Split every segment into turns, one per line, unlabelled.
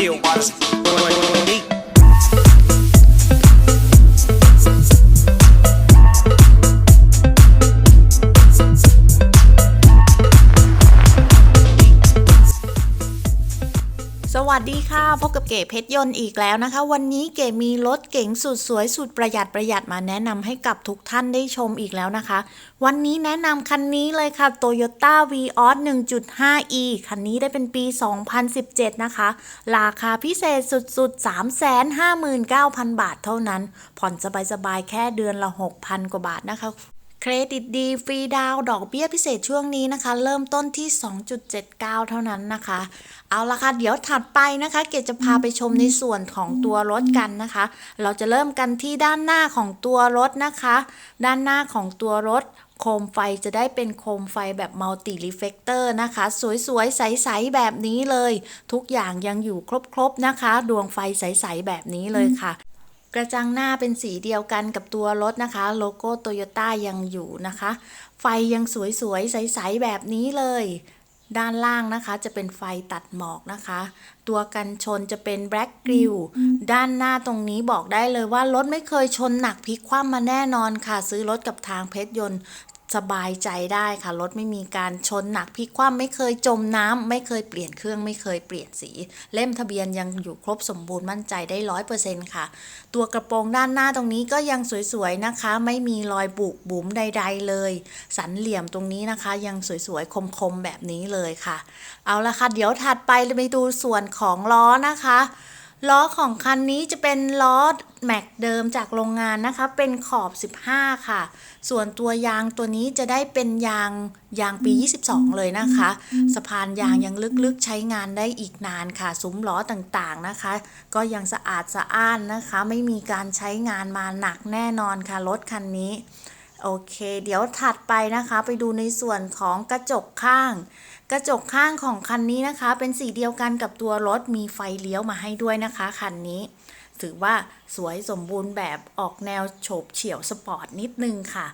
Eu acho. ค่ะ พบกับเก๋เพชรยนต์อีกแล้วนะคะ วันนี้เก๋มีรถเก๋งสุดสวยสุดประหยัดประหยัดมาแนะนำให้กับทุกท่านได้ชมอีกแล้วนะคะ วันนี้แนะนำคันนี้เลยค่ะ Toyota Vios 1.5e คันนี้ได้เป็นปี 2017 นะคะ ราคาพิเศษสุดๆ 359,000 บาทเท่านั้น ผ่อนสบายๆ แค่เดือนละ 6,000 กว่าบาทนะคะ เครดิตดีฟรีดาวดอกเบี้ยพิเศษช่วงนี้นะคะ เริ่มต้นที่ 2.79 เท่านั้นนะคะ เอาละค่ะ เดี๋ยวถัดไปนะคะ เกดจะพาไปชมในส่วนของตัวรถกันนะคะ เราจะเริ่มกันที่ด้านหน้าของตัวรถนะคะ ด้านหน้าของตัวรถโคมไฟจะได้เป็นโคมไฟแบบมัลติรีเฟกเตอร์นะคะ สวยๆ ใสๆ แบบนี้เลย ทุกอย่างยังอยู่ครบๆนะคะ ดวงไฟใสๆ แบบนี้เลยค่ะ กระจังหน้าเป็นสีเดียวกันกับตัวรถนะคะ โลโก้โตโยต้ายังอยู่นะคะ ไฟยังสวยๆ ใสๆ แบบนี้เลย ด้านล่างนะคะจะเป็นไฟตัดหมอกนะคะ ตัวกันชนจะเป็นแบล็กกริลด้านหน้าตรงนี้บอกได้เลยว่ารถไม่เคยชนหนักพลิกคว่ำมาแน่นอนค่ะ ซื้อรถกับทางเพชรยนต์ สบายใจได้ค่ะ รถไม่มีการชนหนักพลิกคว่ำไม่เคยจมน้ำไม่เคยเปลี่ยนเครื่องไม่เคยเปลี่ยนสี เล่มทะเบียนยังอยู่ครบสมบูรณ์มั่นใจได้ร้อยเปอร์เซ็นต์ค่ะ ตัวกระโปรงด้านหน้าตรงนี้ก็ยังสวยๆนะคะ ไม่มีรอยบุกบุ๋มใด ๆ เลย สันเหลี่ยมตรงนี้นะคะ ยังสวยๆคมๆแบบนี้เลยค่ะ เอาละค่ะ เดี๋ยวถัดไปไปดูส่วนของล้อนะคะ ล้อของคันนี้จะเป็นล้อแม็กเดิมจากโรงงานนะคะ เป็นขอบ 15 ค่ะ ส่วนตัวยางตัวนี้จะได้เป็นยางยางปี 22 เลยนะคะ สะพานยางยังลึกๆใช้งานได้อีกนานค่ะ ซุ้มล้อต่างๆนะคะ ก็ยังสะอาดสะอ้านนะคะ ไม่มีการใช้งานมาหนักแน่นอนค่ะ รถคันนี้ โอเค เดี๋ยวถัดไปนะคะ ไปดูในส่วนของกระจกข้าง กระจกข้างของคันนี้นะคะ เป็นสีเดียวกันกับตัวรถมีไฟเลี้ยวมาให้ด้วยนะคะคันนี้ ถือว่าสวยสมบูรณ์แบบออกแนวโฉบเฉี่ยวสปอร์ตนิดนึงค่ะ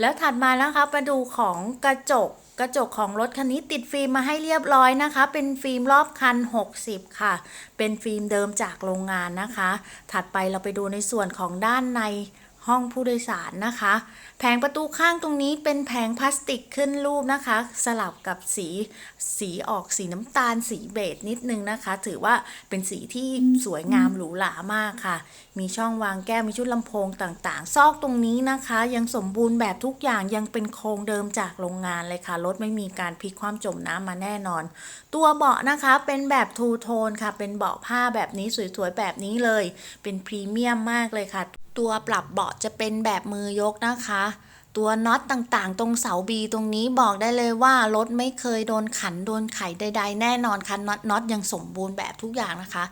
แล้วถัดมานะคะมาดูของกระจกกระจกของรถคันนี้ติดฟิล์มมาให้เรียบร้อยนะคะ เป็นฟิล์มรอบคัน 60 ค่ะ เป็นฟิล์มเดิมจากโรงงานนะคะ ถัดไปเราไปดูในส่วนของด้านใน ห้องผู้โดยสารนะคะ แผงประตูข้างตรงนี้เป็นแผงพลาสติกขึ้นรูปนะคะ สลับกับสีสีออกสีน้ำตาลสีเบจนิดนึงนะคะ ถือว่าเป็นสีที่สวยงามหรูหรามากค่ะ มีช่องวางแก้วมีชุดลำโพงต่างๆ ซอกตรงนี้นะคะ ยังสมบูรณ์แบบทุกอย่างยังเป็นโครงเดิมจากโรงงานเลยค่ะรถไม่มีการพลิกความจมน้ำมาแน่นอน ตัวเบาะนะคะเป็นแบบทูโทนค่ะ เป็นเบาะผ้าแบบนี้สวยๆแบบนี้เลย เป็นพรีเมียมมากเลยค่ะ ตัวปรับเบาะจะเป็นแบบมือยกนะคะ ตัวน็อตต่างๆ ตรงเสาบีตรงนี้บอกได้เลยว่ารถไม่เคยโดนขันโดนไขใด ๆ แน่นอนค่ะน็อตน็อตยังสมบูรณ์แบบทุกอย่างนะคะ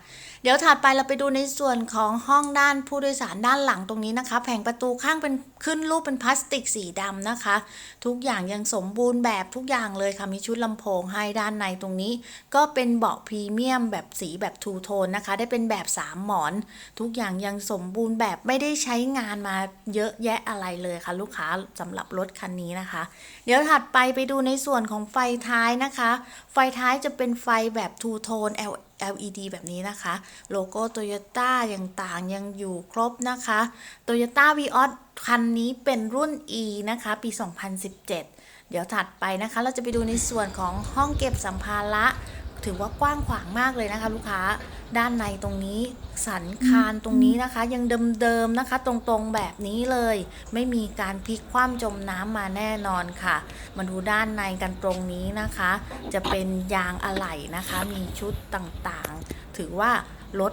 เดี๋ยวถัดไปเราไปดูในส่วนของห้องด้านผู้โดยสารด้านหลังตรงนี้นะคะ แผงประตูข้างเป็นขึ้นรูปเป็นพลาสติกสีดำนะคะ ทุกอย่างยังสมบูรณ์แบบทุกอย่างเลยค่ะมีชุดลำโพงให้ด้านในตรงนี้ ก็เป็นเบาะพรีเมียมแบบสีแบบทูโทนนะคะ ได้เป็นแบบ3หมอน ทุกอย่างยังสมบูรณ์แบบไม่ได้ใช้งานมาเยอะแยะอะไรเลยค่ะลูกค้าสำหรับรถคันนี้นะคะ เดี๋ยวถัดไปไปดูในส่วนของไฟท้ายนะคะ ไฟท้ายจะเป็นไฟแบบทูโทน L LED แบบนี้นะคะ โลโก้โตโยต้าอยังต่างยังอยู่ครบนะคะ Toyota Vios คันนี้เป็นรุ่น E นะคะ ปี 2017 เดี๋ยวถัดไปนะคะ เราจะไปดูในส่วนของห้องเก็บสัมภาระ ถือว่ากว้างขวางมากเลยนะคะ ลูกค้าด้านในตรงนี้สันคานตรงนี้นะคะ ยังเดิมๆนะคะ ตรงๆแบบนี้เลย ไม่มีการพลิกคว่ำจมน้ำมาแน่นอนค่ะ มาดูด้านในกันตรงนี้นะคะ จะเป็นยางอะไหล่นะคะ มีชุดต่างๆ ถือว่ารถ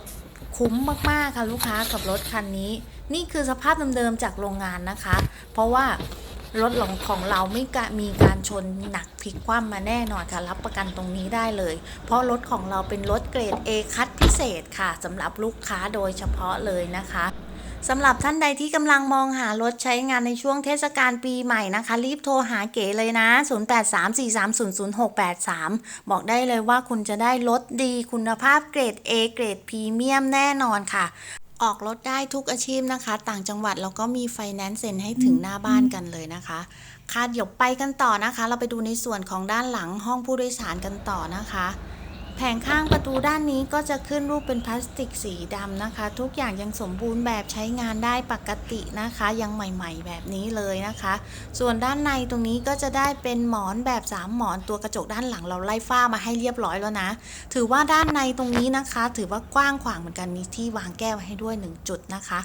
คุ้มมากๆค่ะลูกค้ากับรถคันนี้ นี่คือสภาพเดิมๆจากโรงงานนะคะ เพราะว่า รถของของเราไม่กะมีการชนหนักพลิกคว่ำมาแน่นอนค่ะ รับประกันตรงนี้ได้เลย เพราะรถของเราเป็นรถเกรด A คัดพิเศษค่ะสำหรับลูกค้าโดยเฉพาะเลยนะคะสำหรับท่านใดที่กำลังมองหารถใช้งานในช่วงเทศกาลปีใหม่นะคะ รีบโทรหาเก๋เลยนะ 0834300683 บอกได้เลยว่าคุณจะได้รถดีคุณภาพเกรด A เกรดพรีเมียมแน่นอนค่ะ ออกรถได้ทุกอาชีพนะคะ ต่างจังหวัดแล้วก็มีไฟแนนซ์เซ็นให้ถึงหน้าบ้านกันเลยนะคะค่ะเดี๋ยวไปกันต่อนะคะ เราไปดูในส่วนของด้านหลังห้องผู้โดยสารกันต่อนะคะ แผงข้างประตูด้านนี้ก็จะขึ้นรูปเป็นพลาสติกสีดำนะคะ ทุกอย่างยังสมบูรณ์แบบใช้งานได้ปกตินะคะ ยังใหม่ๆ แบบนี้เลยนะคะ ส่วนด้านในตรงนี้ก็จะได้เป็นหมอนแบบ 3 หมอนตัวกระจกด้านหลังเราไล่ฝ้ามาให้เรียบร้อยแล้วนะ ถือว่าด้านในตรงนี้นะคะ ถือว่ากว้างขวางเหมือนกันมีที่วางแก้วให้ด้วย 1 จุดนะคะ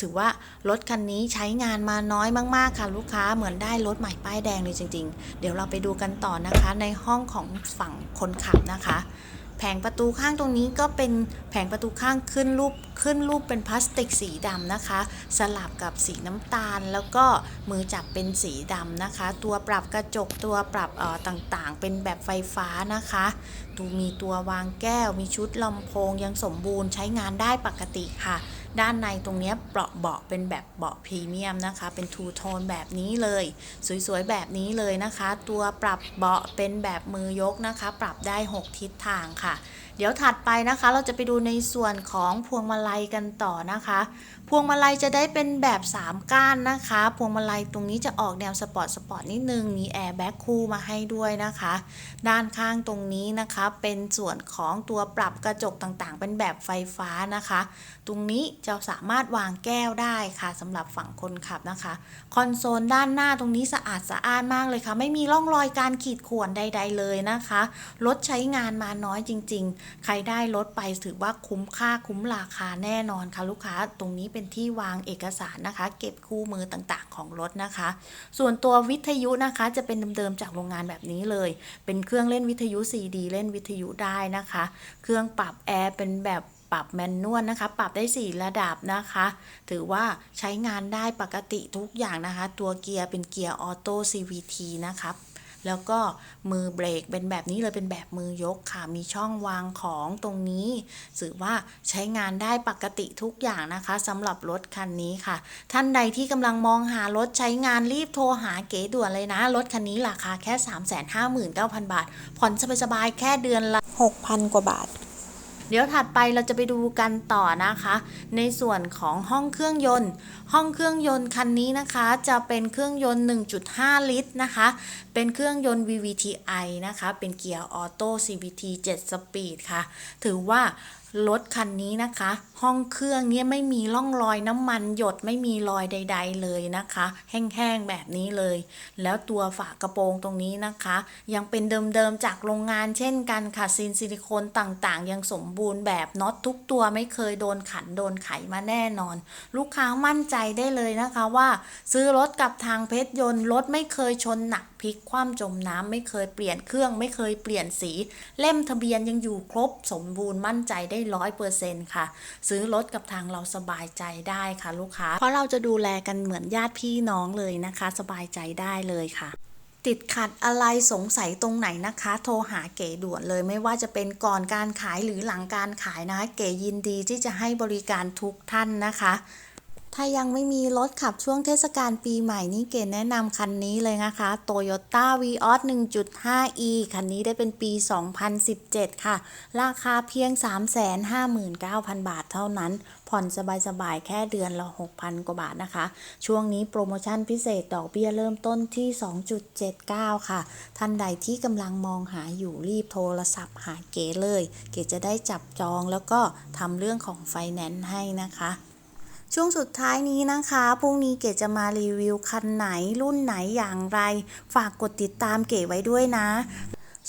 ถือว่ารถคันนี้ใช้งานมาน้อยมากๆค่ะลูกค้าเหมือนได้รถใหม่ป้ายแดงเลยจริง ๆ เดี๋ยวเราไปดูกันต่อนะคะ ในห้องของฝั่งคนขับนะคะ แผงประตูข้างตรงนี้ก็เป็นแผงประตูข้างขึ้นรูปขึ้นรูปเป็นพลาสติกสีดำนะคะ สลับกับสีน้ำตาล แล้วก็มือจับเป็นสีดำนะคะ ตัวปรับกระจกตัวปรับเอ่อต่างๆ เป็นแบบไฟฟ้านะคะดูมีตัววางแก้ว มีชุดลำโพงยังสมบูรณ์ใช้งานได้ปกติค่ะ ด้านในตรงนี้เปราะเบาะเป็นแบบเบาะพรีเมียมนะคะ เป็นทูโทนแบบนี้เลย สวยๆแบบนี้เลยนะคะ ตัวปรับเบาะเป็นแบบมือยกนะคะ ปรับได้ 6 ทิศทางค่ะ เดี๋ยวถัดไปนะคะ เราจะไปดูในส่วนของพวงมาลัยกันต่อนะคะ พวงมาลัยจะได้เป็นแบบ 3 ก้านนะคะ พวงมาลัยตรงนี้จะออกแนวสปอร์ตสปอร์ตนิดนึง มีแอร์แบ็คคู่มาให้ด้วยนะคะ ด้านข้างตรงนี้นะคะเป็นส่วนของตัวปรับกระจกต่างๆ เป็นแบบไฟฟ้านะคะ ตรงนี้จะสามารถวางแก้วได้ค่ะสำหรับฝั่งคนขับนะคะ คอนโซลด้านหน้าตรงนี้สะอาดสะอ้านมากเลยค่ะ ไม่มีร่องรอยการขีดข่วนใด ๆ เลยนะคะรถใช้งานมาน้อยจริง ๆใครได้รถไปถือว่าคุ้มค่าคุ้มราคาแน่นอนค่ะลูกค้าตรงนี้เป็นที่วางเอกสารนะคะ เก็บคู่มือต่างๆ ของรถนะคะ ส่วนตัววิทยุนะคะจะเป็นเดิมๆจากโรงงานแบบนี้เลย เป็นเครื่องเล่นวิทยุ CD เล่นวิทยุได้นะคะ เครื่องปรับแอร์เป็นแบบปรับแมนนวลนะคะ ปรับได้ 4 ระดับนะคะ ถือว่าใช้งานได้ปกติทุกอย่างนะคะ ตัวเกียร์เป็นเกียร์ออโต้ CVT นะครับ แล้วก็มือเบรกเป็นแบบนี้เลยเป็นแบบมือยกค่ะ มีช่องวางของตรงนี้ถือว่าใช้งานได้ปกติทุกอย่างนะคะสำหรับรถคันนี้ค่ะ ท่านใดที่กำลังมองหารถใช้งานรีบโทรหาเก๋ด่วนเลยนะ รถคันนี้ราคาแค่ 359,000 บาท ผ่อนสบายๆแค่เดือนละ 6,000 กว่าบาท เดี๋ยวถัดไปเราจะไปดูกันต่อนะคะ ในส่วนของห้องเครื่องยนต์ ห้องเครื่องยนต์คันนี้นะคะ จะเป็นเครื่องยนต์ 1.5 ลิตรนะคะ เป็นเครื่องยนต์ VVTi นะคะ เป็นเกียร์ออโต้ CVT 7 สปีดค่ะ ถือว่ารถคันนี้นะคะ ห้องเครื่องเนี่ยไม่มีร่องรอยน้ำมันหยดไม่มีรอยใด ๆ เลยนะคะ แห้งๆแบบนี้เลย แล้วตัวฝากระโปรงตรงนี้นะคะ ยังเป็นเดิมๆจากโรงงานเช่นกันค่ะซีนซิลิโคนต่างๆ ยังสมบูรณ์แบบน็อตทุกตัวไม่เคยโดนขันโดนไขมาแน่นอน ลูกค้ามั่นใจได้เลยนะคะว่า ซื้อรถกับทางเพชรยนต์รถไม่เคยชนหนักพลิกคว่ำจมน้ำไม่เคยเปลี่ยนเครื่องไม่เคยเปลี่ยนสี เล่มทะเบียนยังอยู่ครบสมบูรณ์มั่นใจได้ร้อยเปอร์เซ็นต์ค่ะซื้อรถกับทางเราสบายใจได้ค่ะลูกค้า เพราะเราจะดูแลกันเหมือนญาติพี่น้องเลยนะคะ สบายใจได้เลยค่ะติดขัดอะไรสงสัยตรงไหนนะคะ โทรหาเก๋ด่วนเลยไม่ว่าจะเป็นก่อนการขายหรือหลังการขายนะคะ เก๋ยินดีที่จะให้บริการทุกท่านนะคะ ถ้ายังไม่มีรถขับช่วงเทศกาลปีใหม่นี่เก๋แนะนำคันนี้เลยนะคะ Toyota Vios 1.5e คันนี้ได้เป็นปี 2017 ค่ะ ราคาเพียง 359,000 บาทเท่านั้น ผ่อนสบายๆ แค่เดือนละ 6,000 กว่าบาทนะคะ ช่วงนี้โปรโมชั่นพิเศษดอกเบี้ยเริ่มต้นที่ 2.79 ค่ะ ท่านใดที่กำลังมองหาอยู่รีบโทรศัพท์หาเก๋เลย เก๋จะได้จับจองแล้วก็ทำเรื่องของไฟแนนซ์ให้นะคะ ช่วงสุดท้ายนี้นะคะ พรุ่งนี้เก๋จะมารีวิวคันไหนรุ่นไหนอย่างไร ฝากกดติดตามเก๋ไว้ด้วยนะ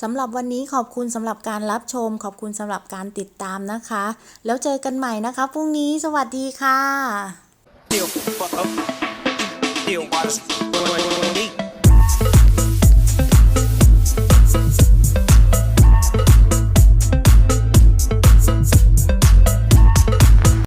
สำหรับวันนี้ขอบคุณสำหรับการรับชม ขอบคุณสำหรับการติดตามนะคะ แล้วเจอกันใหม่นะคะพรุ่งนี้สวัสดีค่ะ